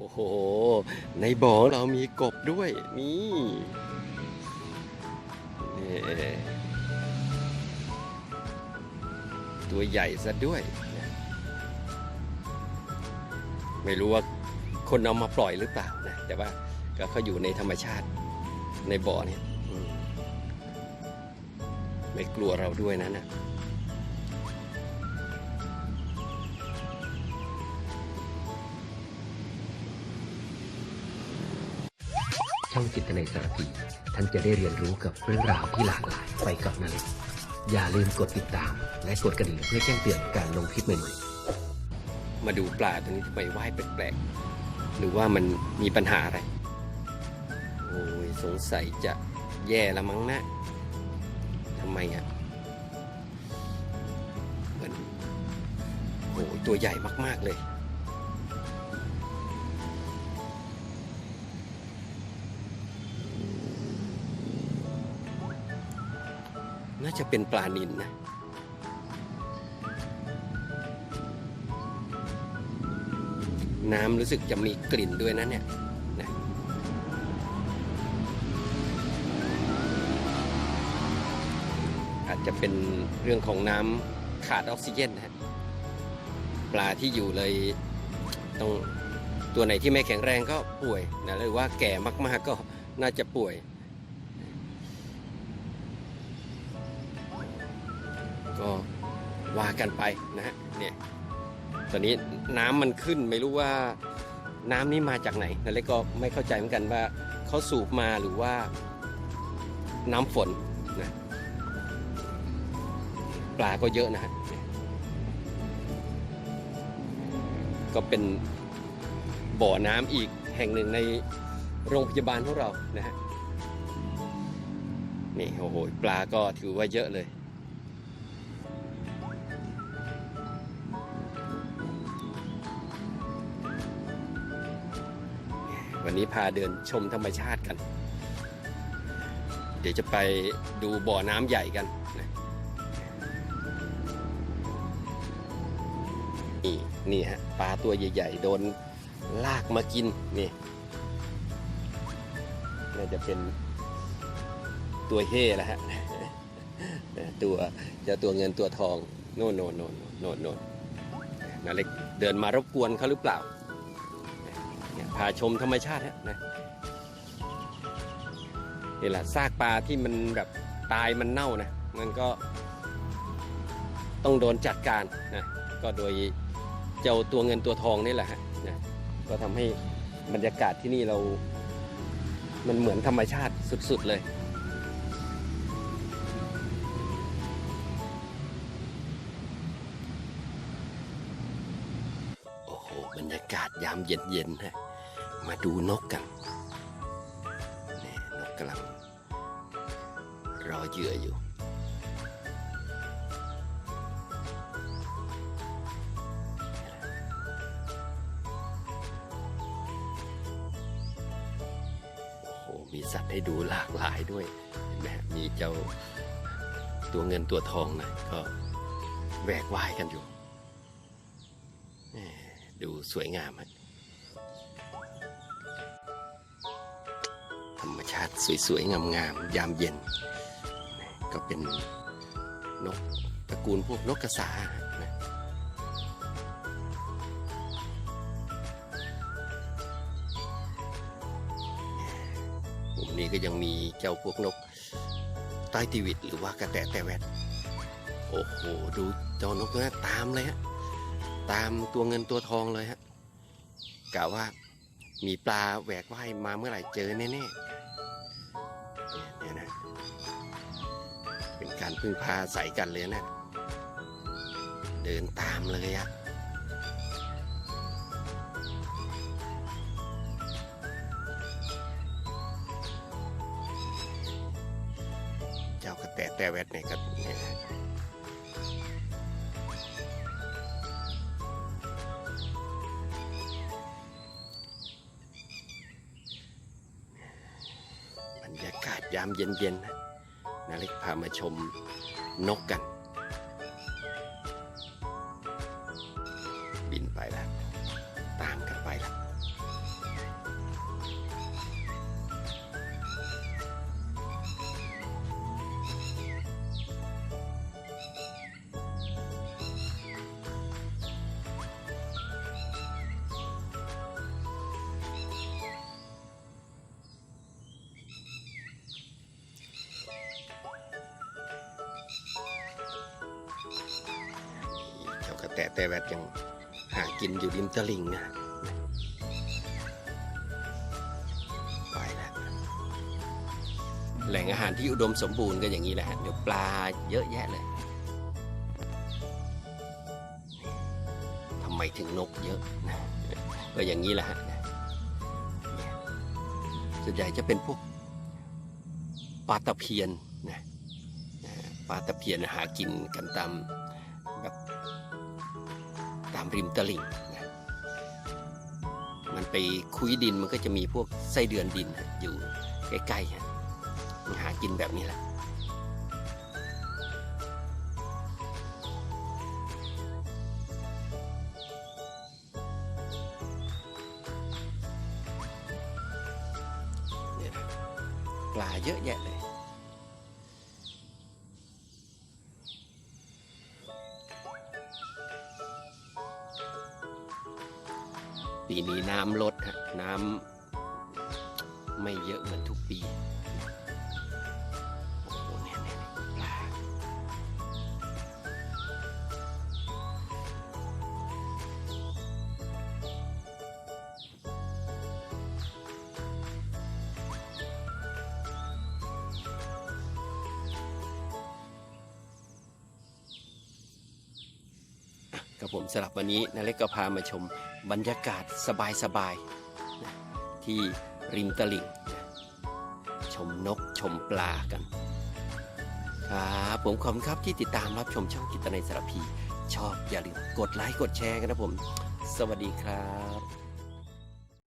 โอ้โห ในบ่อเรามีกบด้วย นี่นี่ตัวใหญ่ซะด้วย ไม่รู้ว่าคนเอามาปล่อยหรือเปล่านะ แต่ว่าก็เขาอยู่ในธรรมชาติในบ่อเนี่ยไม่กลัวเราด้วยนะนะ ช่องจิตในสารพีท่านจะได้เรียนรู้กับเรื่องราวที่หลากหลายไปกับนาเล็กอย่าลืมกดติดตาม และกดกระดิ่งเพื่อแจ้งเตือนการลงคลิปใหม่ๆ มาดูปลาตัวนี้ทำไมว่ายแปลกๆ หรือว่ามันมีปัญหาอะไร โอ้ยสงสัยจะแย่ละมั้งนะทำไมอะเหมือนโอ้ยตัวใหญ่มากๆเลย น่าจะเป็นปลานินนะน้ำรู้สึกจะมีกลิ่นด้วยนะเนี่ยนะอาจจะเป็นเรื่องของน้ำขาดออกซิเจนนะฮะปลาที่อยู่เลยต้องตัวไหนที่ไม่แข็งแรงก็ป่วยนะหรือว่าแก่มากๆก็น่าจะป่วย กันไปนะฮะเนี่ยตอนนี้น้ำมันขึ้นไม่รู้ว่าน้ำนี้มาจากไหนนาเล็กก็ไม่เข้าใจเหมือนกันว่าเขาสูบมาหรือว่าน้ำฝนนะปลาก็เยอะนะฮะก็เป็นบ่อน้ำอีกแห่งหนึ่งในโรงพยาบาลของเรานะฮะนี่โอ้โหปลาก็ถือว่าเยอะเลย วันนี้พาเดินชมธรรมชาติกัน เดี๋ยวจะไปดูบ่อน้ำใหญ่กันนี่นี่ฮะปลาตัวใหญ่ ๆ โดนลากมากินนี่น่าจะเป็นตัวเฮ่แล้วฮะตัวจะตัวเงินตัวทอง โน่นโน่นโน่นโน่นโน่นนาเล็กเดินมารบกวนเขาหรือเปล่า พาชมธรรมชาติฮะนะนี่แหละซากปลาที่มันแบบตายมันเน่านะ มันก็ต้องโดนจัดการนะก็โดยเจ้าตัวเงินตัวทองนี่แหละฮะนะก็ทำให้บรรยากาศที่นี่เรา มันเหมือนธรรมชาติสุดๆเลย บรรยากาศยามเย็นๆฮะมาดูนกกันนี่นกกำลังรอเหยื่ออยู่โอ้โหมีสัตว์ให้ดูหลากหลายด้วยเห็นไหมมีเจ้าตัวเงินตัวทองนะก็แหวกว่ายกันอยู่แหม่ ดูสวยงามฮะธรรมชาติสวยๆ งามๆ ยามเย็น ก็เป็นนกตระกูลพวกนกกระสานะมุมนี้ก็ยังมีเจ้าพวกนกใต้ตีวิตหรือว่ากระแตแต่แวดโอ้โห ดูเจ้านกตัวนั้ตามเลยฮะ ตามตัวเงินตัวทองเลยฮะกะว่ามีปลาแหวกว่ายมาเมื่อไหร่เจอแน่ๆเนี่ยเนี่ยนะเป็นการพึ่งพาใส่กันเลยนะ เดินตามเลยอะเจ้ากระแตแต่แวดเนี่ยก็เนี่ยากาศยามเย็นๆนะนาเล็กพามาชมนกกัน แต่แวดยังหากินอยู่ริมตลิ่งนะไปแล้วแหล่งอาหารที่อุดมสมบูรณ์ก็อย่างนี้แหละเดี๋ยวปลาเยอะแยะเลยทำไมถึงนกเยอะนะก็อย่างนี้แหละฮะส่วนใหญ่จะเป็นพวกปลาตะเพียนนะปลาตะเพียนหากินกันตามแบบ ริมตลิ่งนะมันไปคุยดินมันก็จะมีพวกไส้เดือนดินอยู่ใกล้ๆฮะมันหากินแบบนี้แหละเนี่ยนะปลาเยอะแยะเลย ปีนี้น้ำลดฮะน้ำไม่เยอะเหมือนทุกปีโอ้โหเนี่ยเนี่ยปลากับผมสำหรับวันนี้นาเล็กก็พามาชม บรรยากาศสบายๆที่ริมตลิ่ง ชมนกชมปลากัน ครับผมขอบคุณครับที่ติดตามรับชมช่องกิตในยสารพี ชอบอย่าลืมกดไลค์กดแชร์กันนะผม สวัสดีครับ